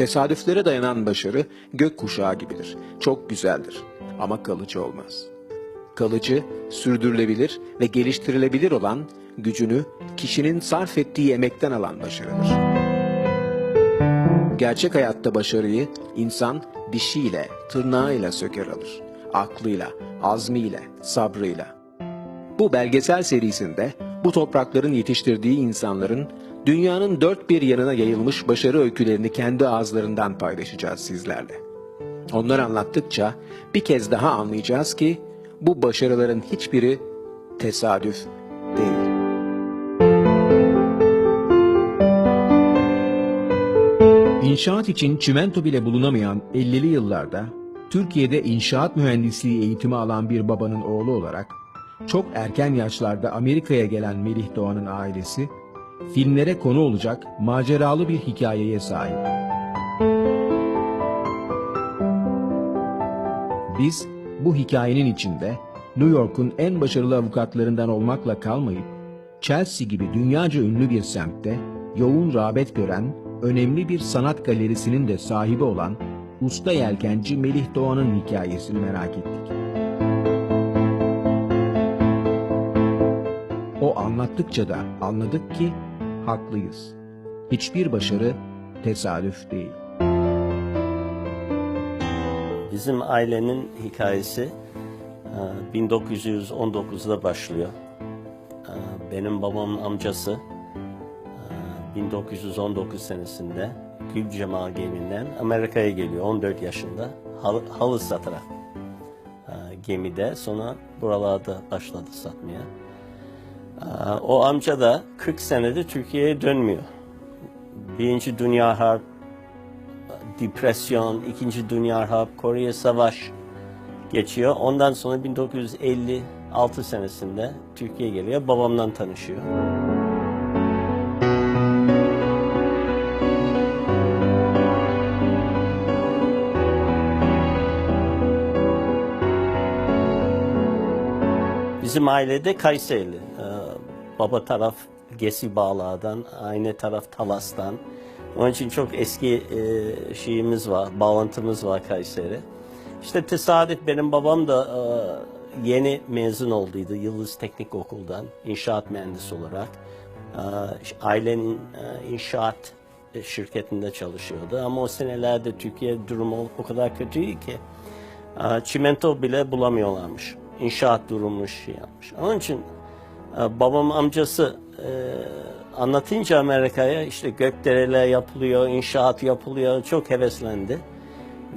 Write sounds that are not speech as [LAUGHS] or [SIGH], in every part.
Tesadüflere dayanan başarı gök kuşağı gibidir. Çok güzeldir ama kalıcı olmaz. Kalıcı, sürdürülebilir ve geliştirilebilir olan gücünü kişinin sarf ettiği emekten alan başarıdır. Gerçek hayatta başarıyı insan dişiyle, tırnağıyla söker alır. Aklıyla, azmiyle, sabrıyla. Bu belgesel serisinde bu toprakların yetiştirdiği insanların dünyanın dört bir yanına yayılmış başarı öykülerini kendi ağızlarından paylaşacağız sizlerle. Onlar anlattıkça bir kez daha anlayacağız ki bu başarıların hiçbiri tesadüf değil. İnşaat için çimento bile bulunamayan 50'li yıllarda Türkiye'de inşaat mühendisliği eğitimi alan bir babanın oğlu olarak çok erken yaşlarda Amerika'ya gelen Melih Doğan'ın ailesi filmlere konu olacak maceralı bir hikayeye sahip. Biz bu hikayenin içinde New York'un en başarılı avukatlarından olmakla kalmayıp Chelsea gibi dünyaca ünlü bir semtte yoğun rağbet gören önemli bir sanat galerisinin de sahibi olan usta yelkenci Melih Doğan'ın hikayesini merak ettik. O anlattıkça da anladık ki haklıyız. Hiçbir başarı tesadüf değil. Bizim ailenin hikayesi e, 1919'da başlıyor. E, Benim babamın amcası e, 1919 senesinde Gül Cemal geminden Amerika'ya geliyor 14 yaşında halı, halı satarak e, gemide sonra buralarda başladı satmaya. O amca da 40 senede Türkiye'ye dönmüyor. Birinci Dünya Harp depresyon, İkinci Dünya Harp, Kore Savaş geçiyor. Ondan sonra 1956 senesinde Türkiye'ye geliyor. Babamdan tanışıyor. Bizim ailede Kayserili. Baba taraf Gesi Bağla'dan, anne taraf Talas'tan. Onun için çok eski e, şeyimiz var, bağlantımız var Kayseri. İşte tesadüf benim babam da e, yeni mezun olduydu Yıldız Teknik Okul'dan inşaat mühendisi olarak. E, ailenin e, inşaat şirketinde çalışıyordu ama o senelerde Türkiye durumu o kadar kötüydü ki e, çimento bile bulamıyorlarmış. İnşaat durumu şey yapmış. Onun için babam amcası e, anlatınca Amerika'ya işte gökdeleler yapılıyor, inşaat yapılıyor. Çok heveslendi.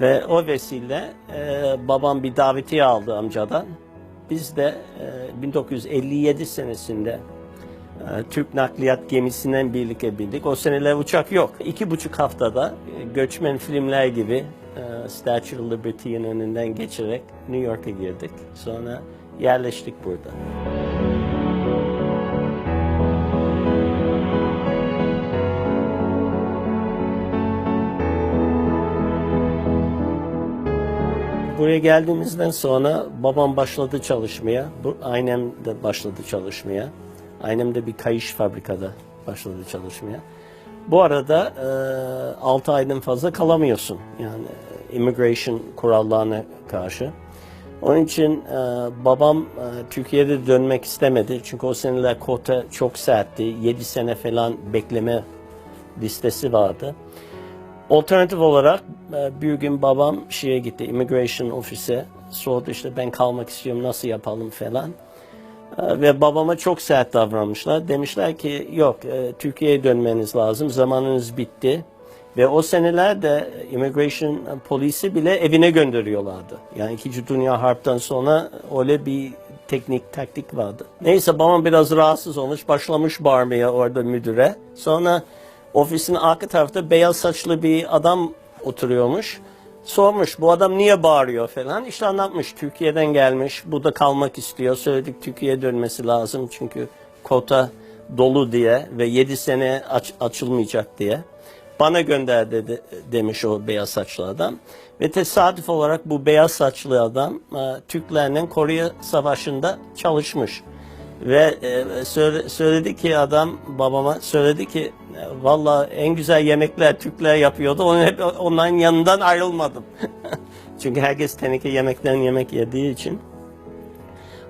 Ve o vesile e, babam bir davetiye aldı amcadan. Biz de e, 1957 senesinde e, Türk nakliyat gemisinden birlikte bindik. O seneler uçak yok. İki buçuk haftada göçmen filmler gibi Statue of Liberty'nin önünden geçerek New York'a girdik. Sonra yerleştik burada. Buraya geldiğimizden sonra babam başladı çalışmaya. Annem de başladı çalışmaya. Annem de bir kayış fabrikada başladı çalışmaya. Bu arada e, 6 aydan fazla kalamıyorsun. Yani e, immigration kurallarına karşı. Onun için e, babam e, Türkiye'de dönmek istemedi. Çünkü o seneler kota çok sertti. 7 sene falan bekleme listesi vardı. Alternatif olarak e, bir gün babam şeye gitti, immigration ofise sordu işte ben kalmak istiyorum nasıl yapalım falan. E, Ve babama çok sert davranmışlar. Demişler ki yok e, Türkiye'ye dönmeniz lazım zamanınız bitti. Ve o senelerde immigration polisi bile evine gönderiyorlardı. Yani 2. Dünya Harp'tan sonra öyle bir teknik taktik vardı. Neyse babam biraz rahatsız olmuş başlamış bağırmaya orada müdüre. Sonra ofisin arka tarafta beyaz saçlı bir adam oturuyormuş. Sormuş bu adam niye bağırıyor falan. İşte anlatmış Türkiye'den gelmiş. Burada kalmak istiyor. Söyledik Türkiye'ye dönmesi lazım çünkü kota dolu diye ve 7 sene aç- açılmayacak diye. Bana gönder dedi demiş o beyaz saçlı adam. Ve tesadüf olarak bu beyaz saçlı adam e, Türklerle Kore Savaşı'nda çalışmış. Ve e, söyle- söyledi ki adam babama söyledi ki valla en güzel yemekler Türkler yapıyordu. Onun hep onların yanından ayrılmadım. [LAUGHS] Çünkü herkes teneke yemekten yemek yediği için.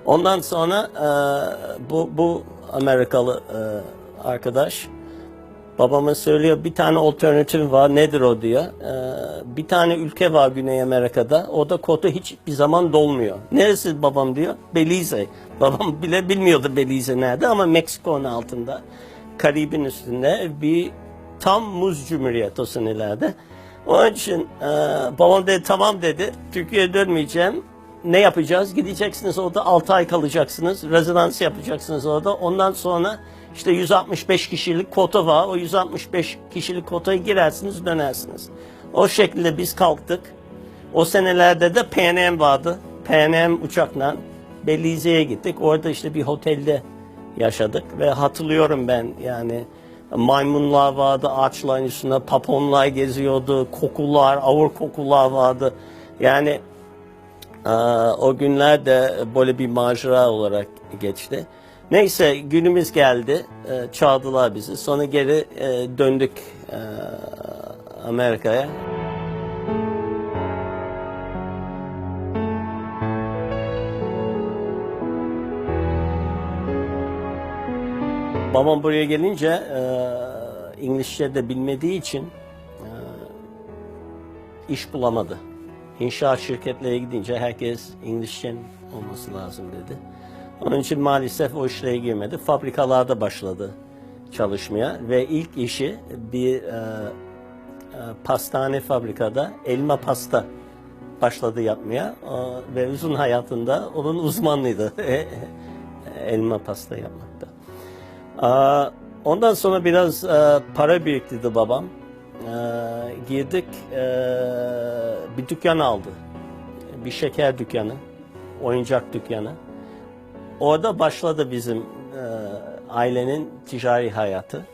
Ondan sonra e, bu bu Amerikalı e, arkadaş babama söylüyor bir tane alternatif var nedir o diyor. E, bir tane ülke var Güney Amerika'da o da kota hiçbir zaman dolmuyor. Neresi babam diyor? Belize. [LAUGHS] Babam bile bilmiyordu Belize nerede ama Meksiko'nun altında Karib'in üstünde bir tam muz cumhuriyeti o senelerde. Onun için e, babam dedi tamam dedi Türkiye'ye dönmeyeceğim ne yapacağız? Gideceksiniz orada 6 ay kalacaksınız. Rezidans yapacaksınız orada. Ondan sonra işte 165 kişilik kota var. O 165 kişilik kotaya girersiniz dönersiniz. O şekilde biz kalktık. O senelerde de PNM vardı. PNM uçakla Belize'ye gittik. Orada işte bir otelde yaşadık ve hatırlıyorum ben yani maymunlar vardı ağaçların üstünde paponlar geziyordu kokular ağır kokular vardı yani Ee, o günler de böyle bir macera olarak geçti. Neyse günümüz geldi. Ee, çağırdılar bizi. Sonra geri e, döndük e, Amerika'ya. Babam buraya gelince e, İngilizce de bilmediği için e, iş bulamadı. İnşaat şirketlere gidince herkes İngilizcen olması lazım dedi. Onun için maalesef o işlere girmedi. Fabrikalarda başladı çalışmaya ve ilk işi bir e, e, pastane fabrikada elma pasta başladı yapmaya E, ve uzun hayatında onun uzmanlığıydı [LAUGHS] elma pasta yapmakta. Aa, Ondan sonra biraz e, para biriktirdi babam. E, girdik e, bir dükkan aldı. Bir şeker dükkanı, oyuncak dükkanı. Orada başladı bizim e, ailenin ticari hayatı.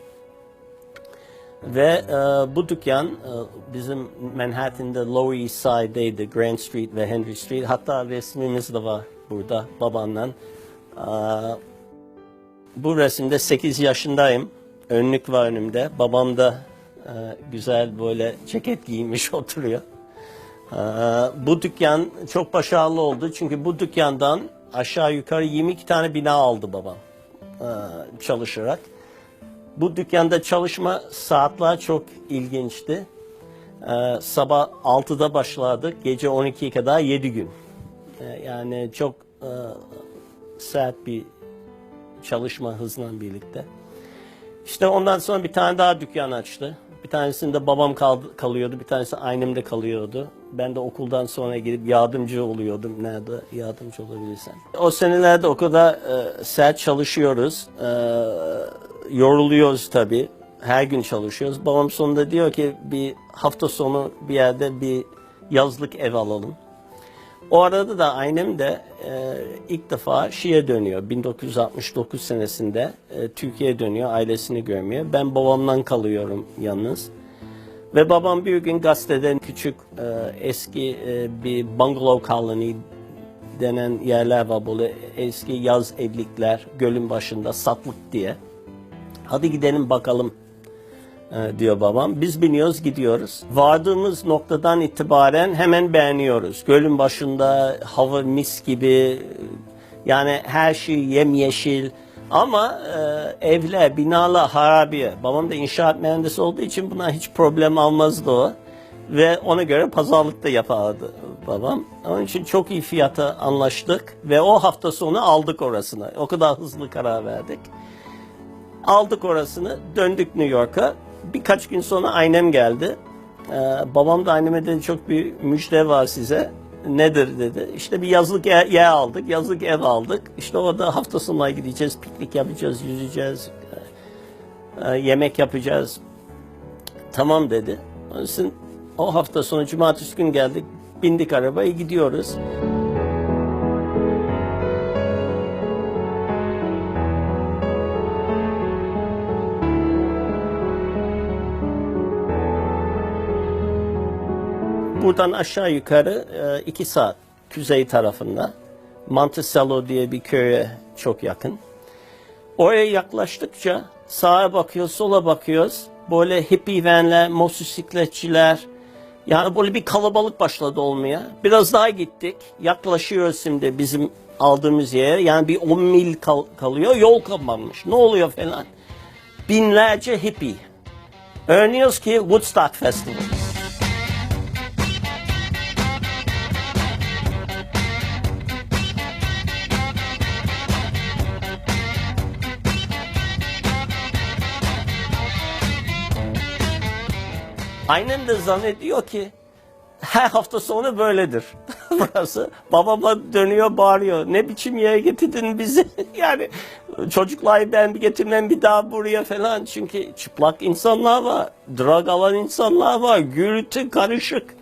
Ve e, bu dükkan e, bizim Manhattan'da Lower East Side'deydi. Grand Street ve Henry Street. Hatta resmimiz de var burada babamla. E, bu resimde 8 yaşındayım. Önlük var önümde. Babam da e, güzel böyle ceket giymiş [LAUGHS] oturuyor. E, bu dükkan çok başarılı oldu. Çünkü bu dükkandan aşağı yukarı 22 tane bina aldı babam e, çalışarak. Bu dükkanda çalışma saatler çok ilginçti. E, sabah 6'da başladık. Gece 12'ye kadar 7 gün. E, yani çok e, sert bir çalışma hızla birlikte. İşte ondan sonra bir tane daha dükkan açtı. Bir tanesinde babam kaldı, kalıyordu, bir tanesi annemde kalıyordu. Ben de okuldan sonra gidip yardımcı oluyordum. Nerede yardımcı olabilirsen. O senelerde o kadar e, sert çalışıyoruz. E, yoruluyoruz tabii. Her gün çalışıyoruz. Babam sonunda diyor ki bir hafta sonu bir yerde bir yazlık ev alalım. O arada da annem de e, ilk defa Şi'ye dönüyor. 1969 senesinde e, Türkiye'ye dönüyor, ailesini görmüyor. Ben babamdan kalıyorum yalnız. Ve babam bir gün gazeteden küçük e, eski e, bir bungalow colony denen yerler var böyle eski yaz evlilikler gölün başında satlık diye. Hadi gidelim bakalım diyor babam. Biz biniyoruz gidiyoruz. Vardığımız noktadan itibaren hemen beğeniyoruz. Gölün başında hava mis gibi yani her şey yemyeşil ama e, evler, binalar harabiye. Babam da inşaat mühendisi olduğu için buna hiç problem almazdı o. Ve ona göre pazarlık da yapardı babam. Onun için çok iyi fiyata anlaştık ve o hafta sonu aldık orasını. O kadar hızlı karar verdik. Aldık orasını, döndük New York'a. Birkaç gün sonra annem geldi. Ee, babam da anneme dedi çok bir müjde var size. Nedir dedi. İşte bir yazlık yer aldık, yazlık ev aldık. İşte orada hafta sonuna gideceğiz, piknik yapacağız, yüzeceğiz, e, e, yemek yapacağız. Tamam dedi. Onun için o hafta sonu cumartesi gün geldik, bindik arabaya gidiyoruz. Buradan aşağı yukarı e, iki saat kuzey tarafında. Monticello diye bir köye çok yakın. Oraya yaklaştıkça sağa bakıyoruz, sola bakıyoruz. Böyle hippie vanler, motosikletçiler. Yani böyle bir kalabalık başladı olmaya. Biraz daha gittik. Yaklaşıyoruz şimdi bizim aldığımız yere. Yani bir 10 mil kal- kalıyor. Yol kapanmış. Ne oluyor falan. Binlerce hippie. Öğreniyoruz ki Woodstock Festival. Aynen de zannediyor ki her hafta sonu böyledir [LAUGHS] burası. Babama dönüyor bağırıyor. Ne biçim yere getirdin bizi? [LAUGHS] yani çocukları ben bir getirmem bir daha buraya falan. Çünkü çıplak insanlar var. Drag alan insanlar var. Gürültü karışık.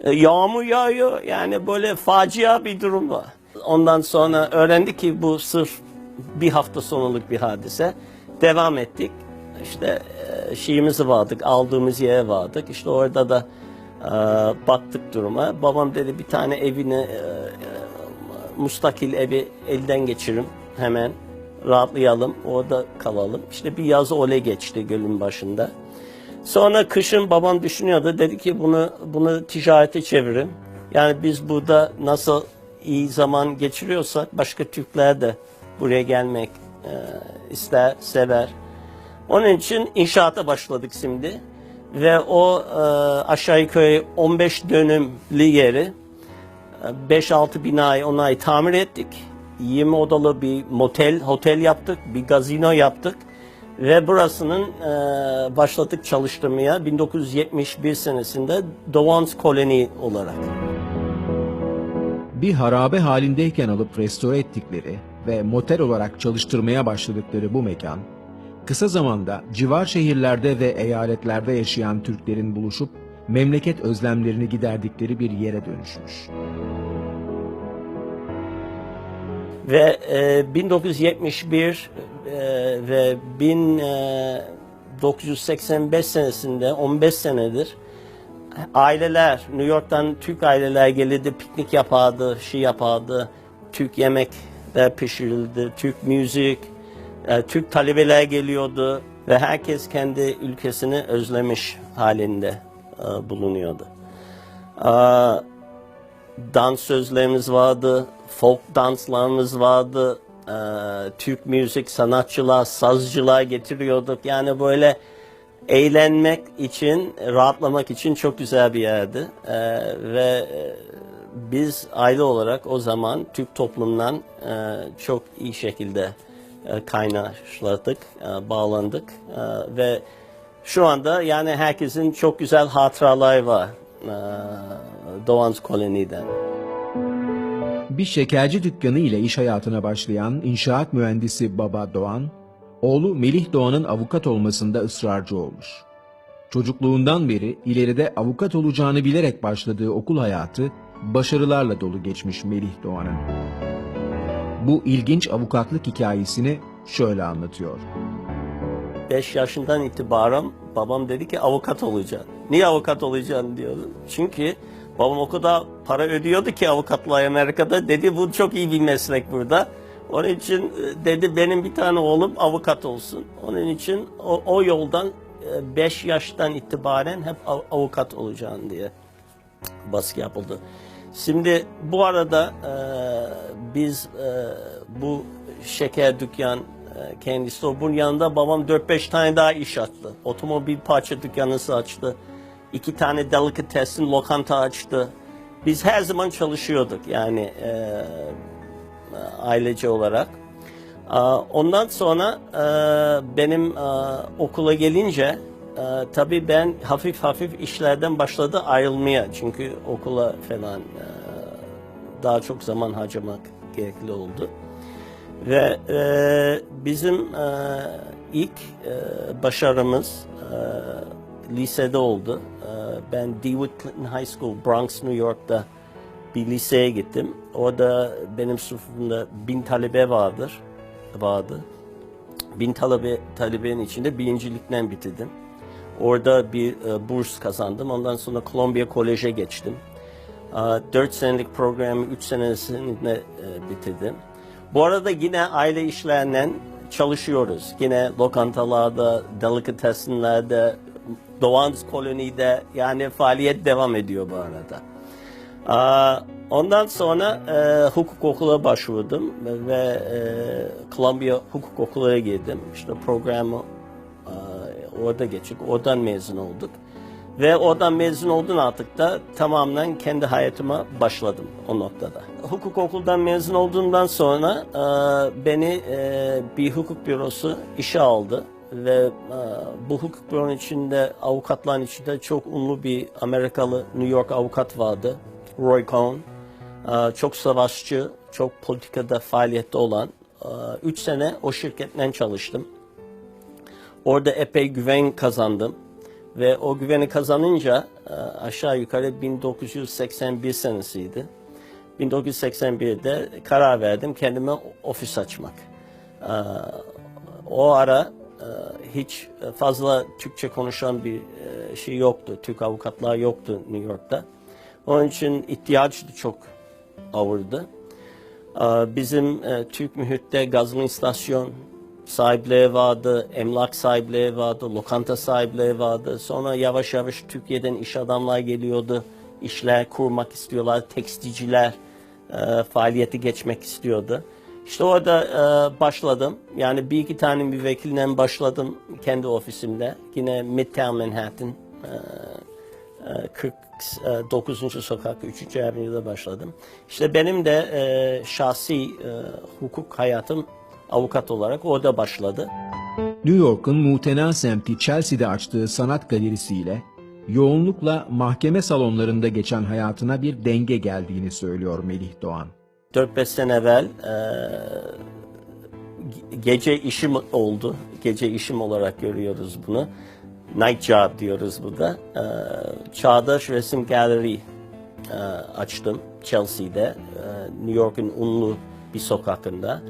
E, Yağmur yağıyor. Yani böyle facia bir durum var. Ondan sonra öğrendik ki bu sırf bir hafta sonuluk bir hadise. Devam ettik. İşte e, şeyimizi vardık, aldığımız yere vardık. İşte orada da e, baktık duruma. Babam dedi bir tane evini, e, e, mustakil evi elden geçirim hemen. Rahatlayalım, orada kalalım. İşte bir yaz öyle geçti gölün başında. Sonra kışın babam düşünüyordu. Dedi ki bunu bunu ticarete çevirin. Yani biz burada nasıl iyi zaman geçiriyorsak başka Türkler de buraya gelmek e, ister, sever. Onun için inşaata başladık şimdi. Ve o e, aşağı yukarı 15 dönümlü yeri e, 5-6 binayı onayı tamir ettik. 20 odalı bir motel, otel yaptık, bir gazino yaptık. Ve burasının e, başladık çalıştırmaya 1971 senesinde Doğans Koloni olarak. Bir harabe halindeyken alıp restore ettikleri ve motel olarak çalıştırmaya başladıkları bu mekan, kısa zamanda civar şehirlerde ve eyaletlerde yaşayan Türklerin buluşup memleket özlemlerini giderdikleri bir yere dönüşmüş. Ve e, 1971 e, ve 1985 senesinde 15 senedir aileler New York'tan Türk aileler gelirdi piknik yapardı, şey yapardı. Türk yemekler pişirildi, Türk müzik, e, Türk talebeler geliyordu ve herkes kendi ülkesini özlemiş halinde e, bulunuyordu. E, dans sözlerimiz vardı, folk danslarımız vardı, Türk müzik sanatçılar, sazcılar getiriyorduk. Yani böyle eğlenmek için, rahatlamak için çok güzel bir yerdi. Ve biz aile olarak o zaman Türk toplumundan çok iyi şekilde kaynaşladık, e, bağlandık E, ve şu anda yani herkesin çok güzel hatıraları var e, Doğan's Koloni'den. Bir şekerci dükkanı ile iş hayatına başlayan inşaat mühendisi Baba Doğan, oğlu Melih Doğan'ın avukat olmasında ısrarcı olmuş. Çocukluğundan beri ileride avukat olacağını bilerek başladığı okul hayatı başarılarla dolu geçmiş Melih Doğan'ın. Bu ilginç avukatlık hikayesini şöyle anlatıyor. 5 yaşından itibaren babam dedi ki avukat olacaksın. Niye avukat olacaksın diyordu. Çünkü babam o kadar para ödüyordu ki avukatlığa Amerika'da. Dedi bu çok iyi bir meslek burada. Onun için e, dedi benim bir tane oğlum avukat olsun. Onun için o, o yoldan 5 yaştan itibaren hep av- avukat olacaksın diye baskı yapıldı. Şimdi bu arada e, biz e, bu şeker dükkan e, kendisi o bunun yanında babam 4-5 tane daha iş açtı. Otomobil parça dükkanı açtı. İki tane delikatesin lokanta açtı. Biz her zaman çalışıyorduk yani e, ailece olarak. Aa, Ondan sonra e, benim e, okula gelince e, tabii ben hafif hafif işlerden başladı ayrılmaya. Çünkü okula falan e, daha çok zaman harcamak gerekli oldu. Ve e, bizim e, ilk e, başarımız e, lisede oldu. E, ben Dewitt Clinton High School, Bronx, New York'ta bir liseye gittim. Orada benim sınıfımda bin talebe vardır, vardı. Bin talebe talebenin içinde birincilikten bitirdim. Orada bir e, burs kazandım. Ondan sonra Columbia College'e geçtim. E, Dört senelik programı üç senesinde e, bitirdim. Bu arada yine aile işlerinden çalışıyoruz. Yine lokantalarda, delikatesenlerde, Doğan's Koloni'de yani faaliyet devam ediyor bu arada. Ondan sonra e, hukuk okuluna başvurdum ve e, Columbia Hukuk Okulu'na girdim. İşte programı e, orada geçtik, oradan mezun olduk. Ve oradan mezun oldun artık da tamamen kendi hayatıma başladım o noktada. Hukuk okuldan mezun olduğumdan sonra e, beni e, bir hukuk bürosu işe aldı. Ve e, bu hukuk büronun içinde avukatların içinde çok ünlü bir Amerikalı New York avukat vardı. Roy Cohn. E, çok savaşçı, çok politikada faaliyette olan. 3 sene o şirketten çalıştım. Orada epey güven kazandım. Ve o güveni kazanınca e, aşağı yukarı 1981 senesiydi. 1981'de karar verdim kendime ofis açmak. E, O ara e, hiç fazla Türkçe konuşan bir şey yoktu. Türk avukatlar yoktu New York'ta. Onun için ihtiyaç çok ağırdı. Bizim Türk mühitte gazlı istasyon sahipleri vardı, emlak sahipleri vardı, lokanta sahipleri vardı. Sonra yavaş yavaş Türkiye'den iş adamlar geliyordu. İşler kurmak istiyorlar, tekstilciler e, faaliyeti geçmek istiyordu. İşte orada e, başladım. Yani bir iki tane müvekkille başladım kendi ofisimde. Yine Midtown Manhattan, e, e, 49. sokak 3. Avenue'de başladım. İşte benim de e, şahsi e, hukuk hayatım avukat olarak orada başladı. New York'un muhtena semti Chelsea'de açtığı sanat galerisiyle yoğunlukla mahkeme salonlarında geçen hayatına bir denge geldiğini söylüyor Melih Doğan. 4-5 sene evvel e, gece işim oldu. Gece işim olarak görüyoruz bunu. Night job diyoruz burada. E, Çağdaş Resim Galeri e, açtım Chelsea'de. E, New York'un ünlü bir sokakında.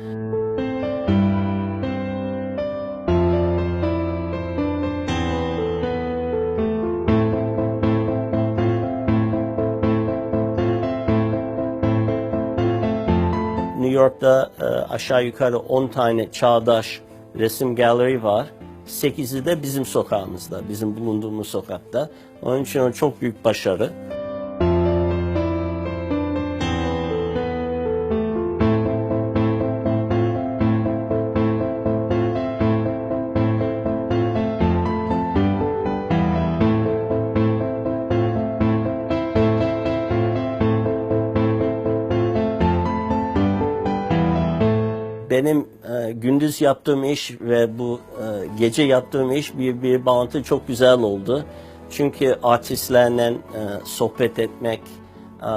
York'ta e, aşağı yukarı 10 tane çağdaş resim galeri var. 8'i de bizim sokağımızda, bizim bulunduğumuz sokakta. Onun için o çok büyük başarı. Benim e, gündüz yaptığım iş ve bu e, gece yaptığım iş bir bir bağıntı çok güzel oldu. Çünkü artistlerle e, sohbet etmek, e, e,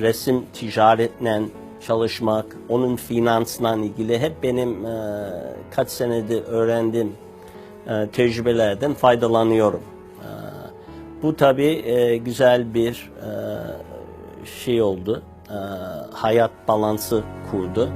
resim ticaretle çalışmak, onun finansla ilgili hep benim e, kaç senedir öğrendiğim e, tecrübelerden faydalanıyorum. E, bu tabii e, güzel bir e, şey oldu. E, hayat balansı kurdu.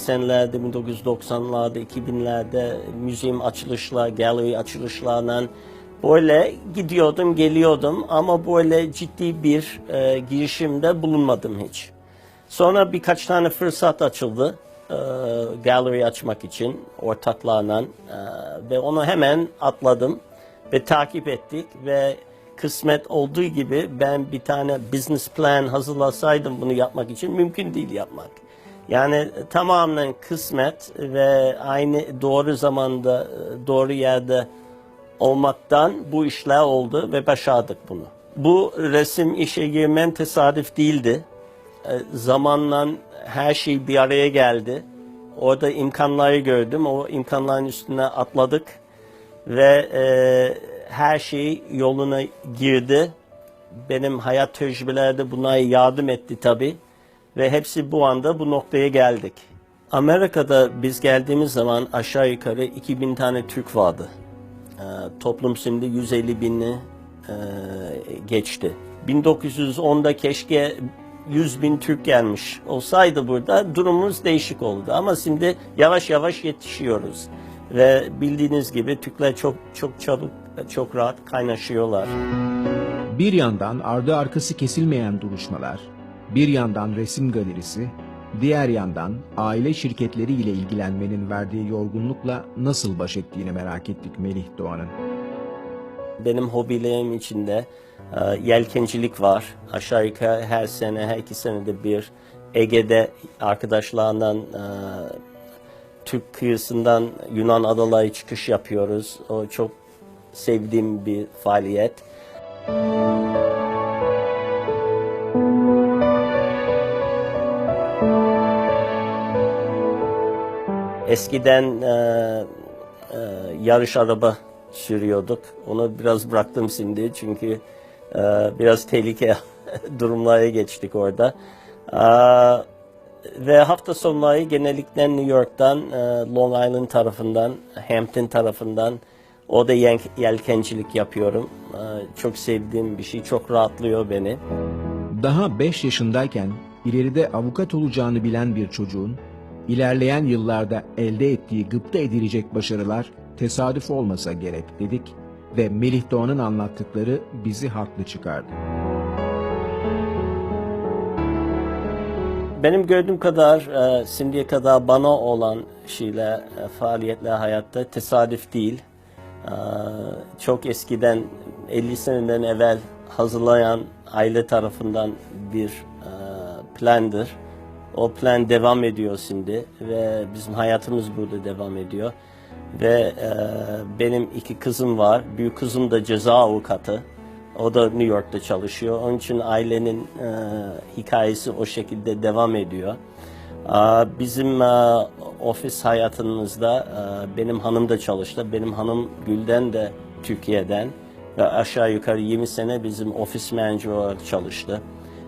...1980'lerde, 1990'larda, 2000'lerde müziğim açılışlar, galeri açılışlarla böyle gidiyordum, geliyordum ama böyle ciddi bir e, girişimde bulunmadım hiç. Sonra birkaç tane fırsat açıldı e, galeri açmak için ortaklarla e, ve onu hemen atladım ve takip ettik ve kısmet olduğu gibi ben bir tane business plan hazırlasaydım bunu yapmak için mümkün değil yapmak. Yani tamamen kısmet ve aynı doğru zamanda doğru yerde olmaktan bu işler oldu ve başardık bunu. Bu resim işe girmen tesadüf değildi. E, Zamanla her şey bir araya geldi. Orada imkanları gördüm. O imkanların üstüne atladık ve e, her şey yoluna girdi. Benim hayat tecrübeleri de buna yardım etti tabii. Ve hepsi bu anda bu noktaya geldik. Amerika'da biz geldiğimiz zaman aşağı yukarı 2000 tane Türk vardı. Ee, toplum şimdi 150 bini e, geçti. 1910'da keşke 100 bin Türk gelmiş olsaydı burada durumumuz değişik oldu. Ama şimdi yavaş yavaş yetişiyoruz. Ve bildiğiniz gibi Türkler çok çok çabuk, çok rahat kaynaşıyorlar. Bir yandan ardı arkası kesilmeyen duruşmalar, bir yandan resim galerisi, diğer yandan aile şirketleri ile ilgilenmenin verdiği yorgunlukla nasıl baş ettiğini merak ettik Melih Doğan'ın. Benim hobilerim içinde e, yelkencilik var. Aşağı yukarı her sene, her iki senede bir Ege'de arkadaşlarından e, Türk kıyısından Yunan adaları çıkış yapıyoruz. O çok sevdiğim bir faaliyet. Eskiden e, e, yarış araba sürüyorduk. Onu biraz bıraktım şimdi çünkü e, biraz tehlike [LAUGHS] durumlara geçtik orada. E, ve hafta sonları genellikle New York'tan, e, Long Island tarafından, Hampton tarafından orada yel- yelkencilik yapıyorum. E, çok sevdiğim bir şey, çok rahatlıyor beni. Daha 5 yaşındayken ileride avukat olacağını bilen bir çocuğun ilerleyen yıllarda elde ettiği gıpta edilecek başarılar tesadüf olmasa gerek dedik ve Melih Doğan'ın anlattıkları bizi haklı çıkardı. Benim gördüğüm kadar e, şimdiye kadar bana olan şeyler, e, faaliyetler hayatta tesadüf değil. E, çok eskiden 50 seneden evvel hazırlayan aile tarafından bir e, plandır. O plan devam ediyor şimdi ve bizim hayatımız burada devam ediyor. Ve e, benim iki kızım var. Büyük kızım da ceza avukatı. O da New York'ta çalışıyor. Onun için ailenin e, hikayesi o şekilde devam ediyor. Aa, Bizim e, ofis hayatımızda e, benim hanım da çalıştı. Benim hanım Gülden de Türkiye'den ve aşağı yukarı 20 sene bizim ofis manager olarak çalıştı.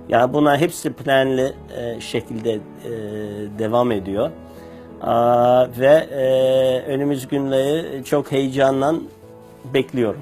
Yani bunlar hepsi planlı e, şekilde e, devam ediyor. Aa, ve e, önümüz günleri çok heyecanla bekliyorum.